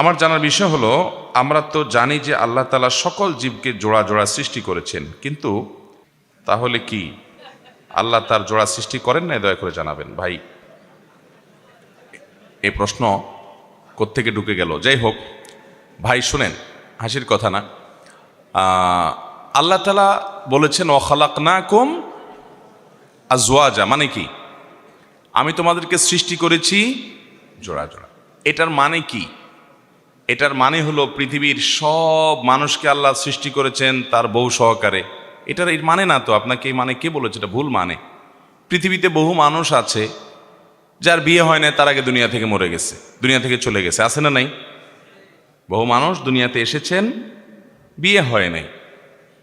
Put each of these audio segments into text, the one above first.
আমার জানার বিষয় হলো, আমরা তো জানি যে আল্লাহ তালা সকল জীবকে জোড়া জোড়া সৃষ্টি করেছেন, কিন্তু তাহলে কি? আল্লাহ তার জোড়া সৃষ্টি করেন না দয়া করে জানাবেন। ভাই এই প্রশ্ন কোত্থেকে ঢুকে গেল? যাই হোক, ভাই, শুনেন, হাসির কথা না। আল্লাহ তালা বলেছেন অখালাক না কম আজওয়াজা মানে কি? আমি তোমাদেরকে সৃষ্টি করেছি জোড়া জোড়া। এটার মানে কি? এটার মানে হলো পৃথিবীর সব মানুষকে আল্লাহ সৃষ্টি করেছেন তার বহু সহকারে। এটার এর মানে না তো? আপনাকে এই মানে কে বলেছে? এটা ভুল মানে। পৃথিবীতে বহু মানুষ আছে, যার বিয়ে হয় না তার আগে দুনিয়া থেকে মরে গেছে, দুনিয়া থেকে চলে গেছে। আছে না নাই? বহু মানুষ দুনিয়াতে এসেছেন, বিয়ে হয় নাই,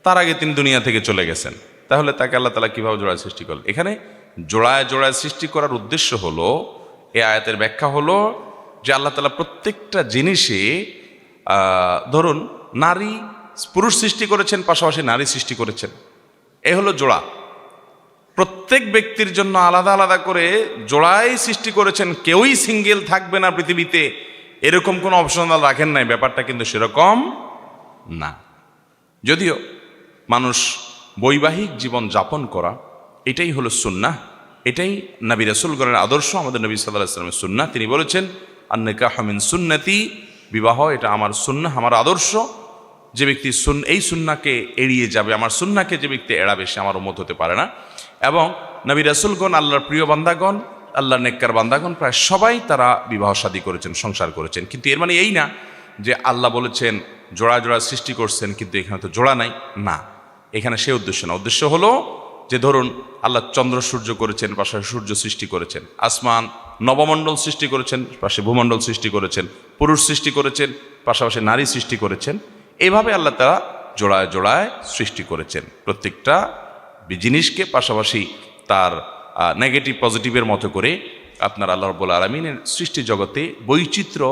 তার আগে তিনি দুনিয়া থেকে চলে গেছেন। তাহলে তাকে আল্লাহ তালা কীভাবে জোড়ায় সৃষ্টি করলেন? এখানে জোড়ায় জোড়ায় সৃষ্টি করার উদ্দেশ্য হলো এ আয়াতের ব্যাখ্যা হলো যে আল্লাহ তালা প্রত্যেকটা জিনিসে ধরুন নারী, পুরুষ সৃষ্টি করেছেন, পাশাপাশি নারী সৃষ্টি করেছেন। এ হলো জোড়া। প্রত্যেক ব্যক্তির জন্য আলাদা আলাদা করে জোড়াই সৃষ্টি করেছেন, কেউই সিঙ্গেল থাকবে না পৃথিবীতে। এরকম কোনো অপশনাল রাখেন নাই, ব্যাপারটা কিন্তু সেরকম না। যদিও মানুষ বৈবাহিক জীবন যাপন করা, এটাই হলো সুন্না এটাই নবী রসুলগণের আদর্শ, আমাদের নবী সাল্লাহ ইসলামের সুন্না তিনি বলেছেন আন্নিকা হামিন সুন্নতি, বিবাহ, এটা আমার সুন্না আমার আদর্শ। যে ব্যক্তি সুন, এই সুন্নাকে এড়িয়ে যাবে, আমার সুন্নাকে যে ব্যক্তি এড়াবে, সে আমার উন্মত হতে পারে না। এবং নবী রাসুলগণ, আল্লাহর প্রিয় বান্দাগণ, আল্লাহর নেককার বান্দাগণ, প্রায় সবাই তারা বিবাহ শাদী করেছেন, সংসার করেছেন। কিন্তু এর মানে এই না যে আল্লাহ বলেছেন, জোড়া জোড়া সৃষ্টি করছেন, কিন্তু এখানে তো জোড়া নাই। না, এখানে সে উদ্দেশ্য না। উদ্দেশ্য হলো যে ধরুন আল্লাহ চন্দ্র সূর্য করেছেন পাশাপাশি সূর্য সৃষ্টি করেছেন, আসমান নবমণ্ডল সৃষ্টি করেছেন, পাশে ভূমণ্ডল সৃষ্টি করেছেন, পুরুষ সৃষ্টি করেছেন, পাশাপাশি নারী সৃষ্টি করেছেন এইভাবে আল্লাহ তারা জোড়ায় জোড়ায় সৃষ্টি করেছেন। প্রত্যেকটা জিনিসকে পাশাপাশি তার নেগেটিভ পজিটিভের মতো করে আপনার আল্লাহ রব্বুল আলমিনের সৃষ্টি জগতে বৈচিত্র্য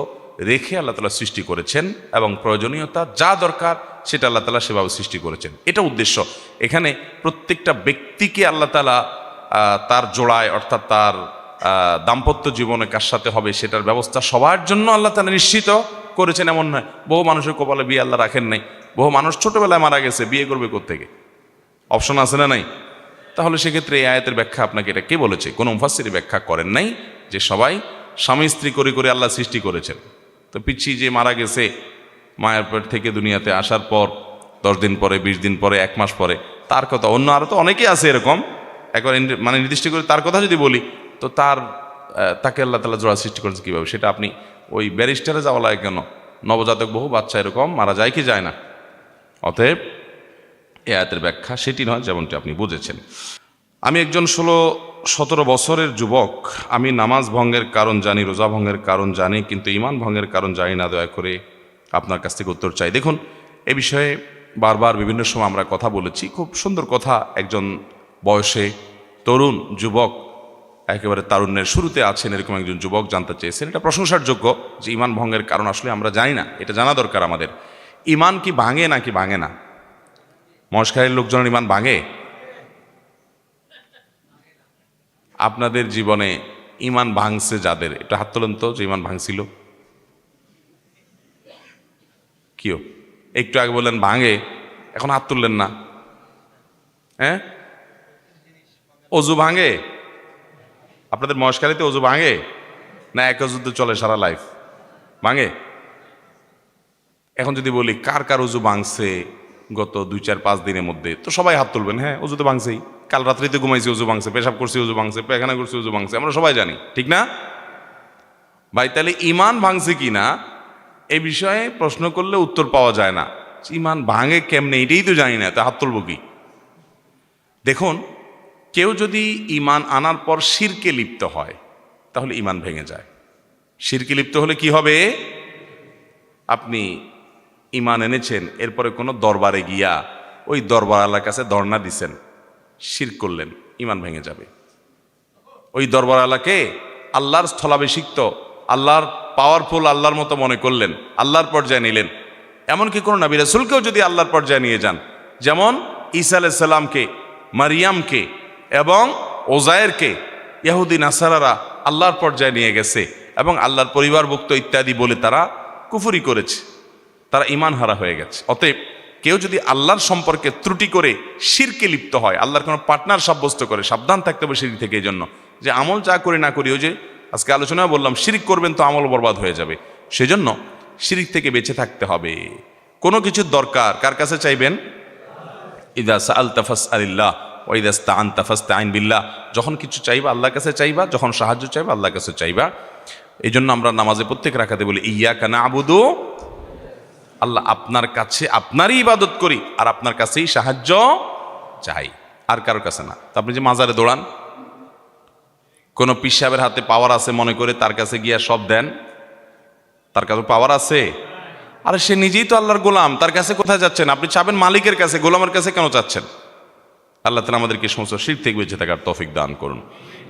রেখে আল্লাহ তালা সৃষ্টি করেছেন এবং প্রয়োজনীয়তা যা দরকার সেটা আল্লাহ তালা সেভাবে সৃষ্টি করেছেন। এটা উদ্দেশ্য। এখানে প্রত্যেকটা ব্যক্তিকে আল্লাহ তালা তার জোড়ায় অর্থাৎ তার দাম্পত্য জীবনে কার সাথে হবে সেটার ব্যবস্থা সবার জন্য আল্লাহ তালা নিশ্চিত করেছেন, এমন নয়। বহু মানুষের কপালে বিয়ে আল্লাহ রাখেন নাই। বহু মানুষ ছোটোবেলায় মারা গেছে, বিয়ে করবে কোথেকে অপশন আছে না নাই? তাহলে সেক্ষেত্রে এই আয়াতের ব্যাখ্যা আপনাকে এটা কে বলেছে? কোনো মুফাসির ব্যাখ্যা করেন নাই যে সবাই স্বামী স্ত্রী করে করে আল্লাহ সৃষ্টি করেছেন। তো পিচ্ছি যে মারা গেছে, মায়ের পেট থেকে দুনিয়াতে আসার পর, দশ দিন পরে, বিশ দিন পরে, এক মাস পরে, তার কথা অন্য আরও তো অনেকেই আছে এরকম। একবার মানে নির্দিষ্ট করে তার কথা যদি বলি, তো তার তাকে আল্লাহ তালা জোড়া সৃষ্টি করেছে কীভাবে? সেটা আপনি ওই ব্যারিস্টারে যাওয়া লাগে কেন? নবজাতক বহু বাচ্চা এরকম, মারা যায় কি যায় না? অতএব এ আয়াতের ব্যাখ্যা সেটি নয়, যেমনটি আপনি বুঝেছেন। আমি একজন ষোলো সতেরো বছরের যুবক, আমি নামাজ ভঙ্গের কারণ জানি, রোজা ভঙ্গের কারণ জানি, কিন্তু ইমান ভঙ্গের কারণ জানি না, দয়া করে আপনার কাছ থেকে উত্তর চাই। দেখুন, এ বিষয়ে বারবার বিভিন্ন সময় আমরা কথা বলেছি। খুব সুন্দর কথা একজন বয়সে তরুণ যুবক, একেবারে তারুণ্যের শুরুতে আছেন, এরকম একজন যুবক জানতে চেয়েছেন। এটা প্রশংসার যোগ্য যে ইমান ভঙ্গের কারণ আসলে আমরা জানি না, এটা জানা দরকার আমাদের। ইমান কি ভাঙে নাকি ভাঙে না? মস্কারের লোকজনের ইমান ভাঙে? আপনাদের জীবনে ইমান ভাঙছে যাদের? এটা হাত তোলেন তো, যে ইমান ভাঙছিল। কিও? একটু আগে বললেন ভাঙে, এখন হাত তুললেন না। হ্যাঁ? অজু ভাঙে? আপনাদের মহেশখালীতে অজু ভাঙে? না, এক অজুতে চলে সারা লাইফ ভাঙে? এখন যদি বলি, কার কার উজু ভাঙছে গত দুই চার পাঁচ দিনের মধ্যে, তো সবাই হাত তুলবেন। হ্যাঁ উজু তো ভাঙছেই। কাল রাত্রিতে ঘুমাইছি, উজু ভাঙছে, পেশাব করছি, উজু ভাঙছে পায়খানা করছি, উজু ভাঙছে। আমরা সবাই জানি, ঠিক না? ভাই, তাহলে ইমান ভাঙছে কি না? এই বিষয়ে প্রশ্ন করলে উত্তর পাওয়া যায় না। ইমান ভাঙে কেমনে? এটাই তো জানি না, তা হাত তুলব কি? দেখুন, কেউ যদি ইমান আনার পর শিরকে লিপ্ত হয়, তাহলে ইমান ভেঙে যায়। শিরকে লিপ্ত হলে কি হবে? আপনি ইমান এনেছেন, এরপরে কোনো দরবারে গিয়া ওই দরবারওয়ালার কাছে ধর্ণা দিছেন। শির করলেন ইমান ভেঙে যাবে। ওই দরবারওয়ালাকে আল্লাহর স্থলাভিষিক্ত, আল্লাহর পাওয়ারফুল আল্লাহর মতো মনে করলেন, আল্লাহর পর্যায়ে নিলেন। এমনকি কোনো নবী রাসূলকেও যদি আল্লাহর পর্যায়ে নিয়ে যান, যেমন ঈসা আলাইসাল্লামকে মারিয়ামকে এবং ওজায়েরকে ইহুদি, নাসারারা আল্লাহর পর্যায়ে নিয়ে গেছে এবং আল্লাহর পরিবারভুক্ত ইত্যাদি বলে তারা কুফুরি করেছে। তারা ইমান হারা হয়ে গেছে। অতএব কেউ যদি আল্লাহর সম্পর্কে ত্রুটি করে শিরকে লিপ্ত হয়, আল্লাহর কোনো পার্টনার সাব্যস্ত করে, সাবধান থাকতে হবে শিরিক থেকে এই জন্য যে আমল যা করি না করি, ওই যে আজকে আলোচনায় বললাম, শিরিক করবেন তো আমল বরবাদ হয়ে যাবে। সেজন্য শিরিক থেকে বেঁচে থাকতে হবে। কোনো কিছুর দরকার, কার কাছে চাইবেন? ইদা সাল তাফাস আলিল্লাহ ওইদাস্তা আন তাফাস্তা আইন বিল্লাহ। যখন কিছু চাইবা আল্লাহর কাছে চাইবা, যখন সাহায্য চাইবা আল্লাহর কাছে চাইবা। এই জন্য আমরা নামাজে প্রত্যেক রাখাতে বলি ইয়া কানা আবুদু আল্লাহ আপনার কাছে আপনারই ইবাদত করি, আর আপনার কাছেই সাহায্য চাই, আর কারোর কাছে না। তো আপনি যে মাজারে দৌড়ান, কোনো পিসাবের হাতে পাওয়ার আছে মনে করে তার কাছে গিয়া সব দেন? তার কাছে পাওয়ার আছে? আর সে নিজেই তো আল্লাহর গোলাম, তার কাছে কোথায় যাচ্ছেন? আপনি চাবেন মালিকের কাছে, গোলামের কাছে কেন চাচ্ছেন আল্লাহ তালা আমাদেরকে সমস্ত শির থেকে বেঁচে থাকার তফিক দান করুন।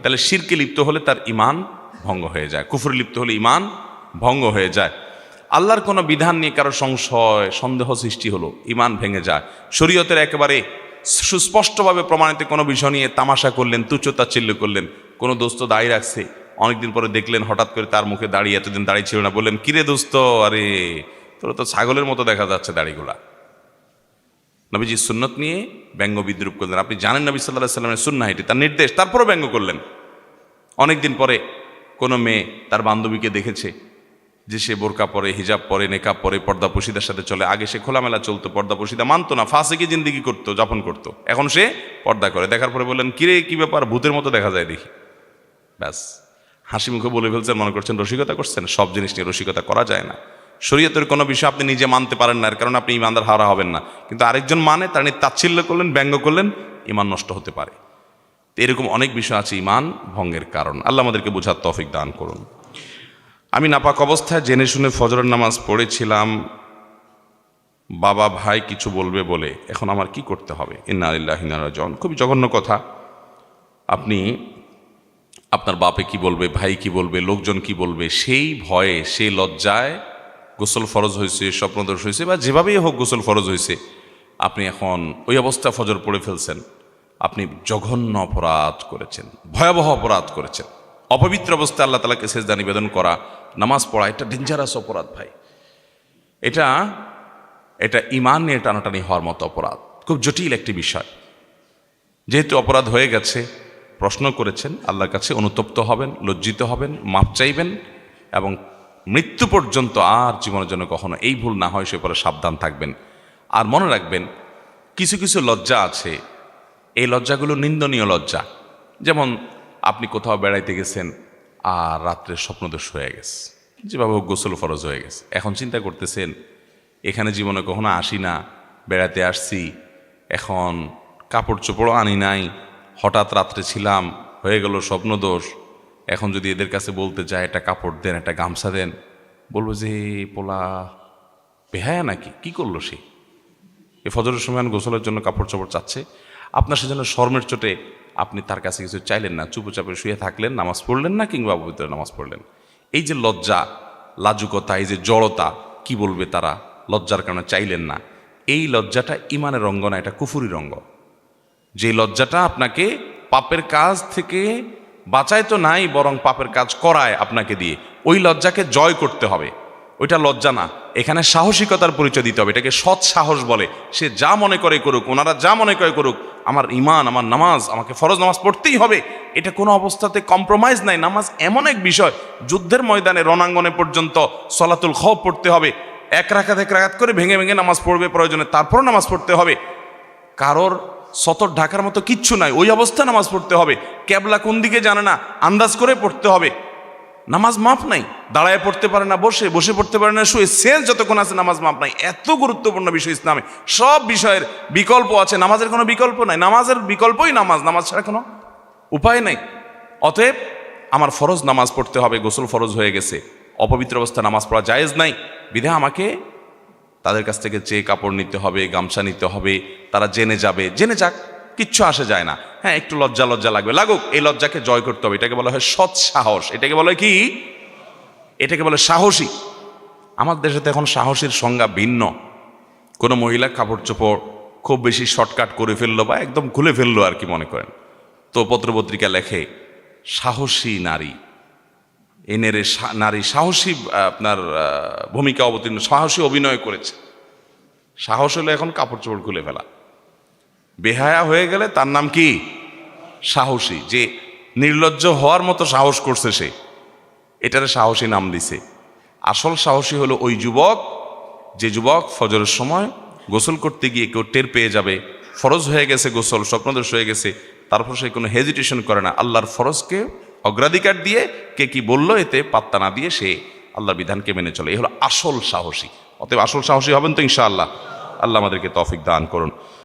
তাহলে শিরকে লিপ্ত হলে তার ইমান ভঙ্গ হয়ে যায়, কুফুরে লিপ্ত হলে ইমান ভঙ্গ হয়ে যায়। আল্লাহর কোনো বিধান নিয়ে কারও সংশয়, সন্দেহ সৃষ্টি হলো ইমান ভেঙে যায়। শরীয়তের একেবারে সুস্পষ্টভাবে প্রমাণিত কোনো বিষয় নিয়ে তামাশা করলেন, তুচ্ছতাচ্ছিল্য করলেন, কোনো দোস্ত দাঁড়িয়ে রাখছে। অনেকদিন পরে দেখলেন, হঠাৎ করে তার মুখে দাঁড়িয়ে এতদিন দাঁড়িয়ে ছিল না, বললেন, কিরে দোস্ত, আরে, তোর তো ছাগলের মতো দেখা যাচ্ছে দাড়িগুলা। নবীজি সুন্নত নিয়ে ব্যঙ্গ বিদ্রুপ করলেন। আপনি জানেন নবী সাল্লাহ সাল্লামের সুন্না এটি, তার নির্দেশ, তারপরও ব্যঙ্গ করলেন। অনেকদিন পরে কোনো মেয়ে তার বান্ধবীকে দেখেছে যে সে বোরকা পরে, হিজাব পরে, নেকাব পরে, পর্দা পশিদার সাথে চলে। আগে সে খোলামেলা চলতো, পর্দা পশিদা মানতো না, ফাঁসেকে জিন্দিগি করতো, যাপন করতো। এখন সে পর্দা করে। দেখার পরে বললেন, কিরে, কি ব্যাপার? ভূতের মতো দেখা যায় দেখি। ব্যাস। হাসি মুখে বলে ফেলছেন, মনে করছেন রসিকতা করছেন? সব জিনিস নিয়ে রসিকতা করা যায় না। শরীয়তের কোনো বিষয় আপনি নিজে মানতে পারেন না কারণে আপনি ইমানদার হারা হবেন না। কিন্তু আরেকজন মানে তার নিয়ে তাচ্ছিল্য করলেন, ব্যঙ্গ করলেন, ইমান নষ্ট হতে পারে। এরকম অনেক বিষয় আছে ইমান ভঙ্গের কারণ। আল্লাহ আমাদেরকে বোঝার তফিক দান করুন। আমি নাপাক অবস্থায় জেনে শুনে ফজরের নামাজ পড়েছিলাম। বাবা, ভাই কিছু বলবে বলে। এখন আমার কি করতে হবে? ইন্না আলিল্লাহিনারাজন খুবই জঘন্য কথা। আপনি, আপনার বাপে কি বলবে, ভাই কি বলবে, লোকজন কি বলবে, সেই ভয়ে, সেই লজ্জায় গোসল ফরজ হয়েছে স্বপ্নদোষ হয়েছে, বা যেভাবেই হোক গোসল ফরজ হয়েছে, আপনি এখন ওই অবস্থা ফজর পড়ে ফেলছেন। আপনি জঘন্য অপরাধ করেছেন। ভয়াবহ অপরাধ করেছেন। অপবিত্র অবস্থায় আল্লাহ তালাকে সেজদা নিবেদন করা নামাজ পড়া, এটা ডেঞ্জারাস অপরাধ ভাই। এটা এটা ইমান নিয়ে টানাটানি হওয়ার মতো অপরাধ। খুব জটিল একটি বিষয়। যেহেতু অপরাধ হয়ে গেছে, প্রশ্ন করেছেন, আল্লাহর কাছে অনুতপ্ত হবেন, লজ্জিত হবেন, মাপ চাইবেন এবং মৃত্যু পর্যন্ত আর জীবনের জন্য কখনো এই ভুল না হয়, সে পরে সাবধান থাকবেন। আর মনে রাখবেন, কিছু কিছু লজ্জা আছে। এই লজ্জাগুলো নিন্দনীয় লজ্জা। যেমন, আপনি কোথাও বেড়াইতে গেছেন আর রাত্রে স্বপ্নদোষ হয়ে গেছে। যেভাবে গোসল ফরজ হয়ে গেছে। এখন চিন্তা করতেছেন, এখানে জীবনে কখনো আসি না, বেড়াতে আসছি, এখন কাপড় চোপড়ও আনি নাই, হঠাৎ রাত্রে ছিলাম, হয়ে গেল স্বপ্নদোষ, এখন যদি এদের কাছে বলতে যায় একটা কাপড় দেন, একটা গামছা দেন, বলব যে পোলা, বেহায়া নাকি? কি করল সে? এ ফজরের সময় গোসলের জন্য কাপড় চোপড় চাচ্ছে। আপনার সেজন্য শর্মের চোটে আপনি তার কাছে কিছু চাইলেন না, চুপচাপে শুয়ে থাকলেন, নামাজ পড়লেন না কিংবা পবিত্র নামাজ পড়লেন? এই যে লজ্জা, লাজুকতা, এই যে জড়তা, কি বলবে তারা? লজ্জার কারণে চাইলেন না। এই লজ্জাটা ইমানের রঙ্গ না, এটা কুফুরি রঙ্গ যে লজ্জাটা আপনাকে পাপের কাজ থেকে বাঁচায় তো নাই, বরং পাপের কাজ করায় আপনাকে দিয়ে, ওই লজ্জাকে জয় করতে হবে। ওইটা লজ্জা না। এখানে সাহসিকতার পরিচয় দিতে হবে। এটাকে সৎ সাহস বলে। সে যা মনে করে করুক, ওনারা যা মনে করে করুক, আমার ইমান আমার নামাজ, আমাকে ফরজ নামাজ পড়তেই হবে। এটা কোনো অবস্থাতে কম্প্রোমাইজ নাই। নামাজ এমন এক বিষয়, যুদ্ধের ময়দানে রণাঙ্গনে পর্যন্ত সলাতুল খব পড়তে হবে। এক রাখাত এক রাখাত করে ভেঙে ভেঙে নামাজ পড়বে প্রয়োজনে, তারপরও নামাজ পড়তে হবে। কারোর সতর ঢাকার মতো কিচ্ছু নাই। ওই অবস্থায় নামাজ পড়তে হবে। ক্যাবলা কোন দিকে জানে না, আন্দাজ করে পড়তে হবে। নামাজ মাফ নাই, দাঁড়ায় পড়তে পারে না, বসে বসে পড়তে পারে না, শুয়ে শেষ যতক্ষণ আছে নামাজ মাপ নাই। এত গুরুত্বপূর্ণ বিষয় ইসলামে। সব বিষয়ের বিকল্প আছে, নামাজের কোনো বিকল্প নাই। নামাজের বিকল্পই নামাজ নামাজ ছাড়া কোনো উপায় নাই। অতএব আমার ফরজ নামাজ পড়তে হবে, গোসল ফরজ হয়ে গেছে। অপবিত্র অবস্থায় নামাজ পড়া জায়েজ নাই। বিধে আমাকে তাদের কাছ থেকে চেয়ে কাপড় নিতে হবে, গামছা নিতে হবে, তারা জেনে যাবে। জেনে যাক। কিচ্ছু আসে যায় না। হ্যাঁ একটু লজ্জা লজ্জা লাগবে। লাগুক, এই লজ্জাকে জয় করতে হবে। এটাকে বলা হয় সৎ সাহস। এটাকে বলা কি? এটাকে বলে সাহসী। আমার দেশে তো এখন সাহসীর সংজ্ঞা ভিন্ন। কোনো মহিলা কাপড় চোপড় খুব বেশি শর্টকাট করে ফেলল বা একদম খুলে ফেলল আর কি মনে করেন। তো পত্রপত্রিকা লেখে, সাহসী নারী। এই নেরে সা- নারী সাহসী আপনার ভূমিকা অবতীর্ণ, সাহসী অভিনয় করেছে। সাহস হলো এখন কাপড় চোপড় খুলে ফেলা। বেহায়া হয়ে গেলে তার নাম কি? সাহসী। যে নির্লজ্জ হওয়ার মতো সাহস করছে সে। এটারে সাহসী নাম দিছে। আসল সাহসী হলো ওই যুবক, যে যুবক ফজরের সময় গোসল করতে গিয়ে কেউ টের পেয়ে যাবে। ফরজ হয়ে গেছে গোসল, স্বপ্নদোষ হয়ে গেছে। তারপর সে কোনো হেজিটেশন করে না। আল্লাহর ফরজকে অগ্রাধিকার দিয়ে কে কি বলল এতে পাত্তা না দিয়ে সে আল্লাহর বিধানকে মেনে চলে। এই হলো আসল সাহসী। অতএব আসল সাহসী হবেন তো ইনশাআল্লাহ। আল্লাহ আমাদেরকে তফিক দান করুন।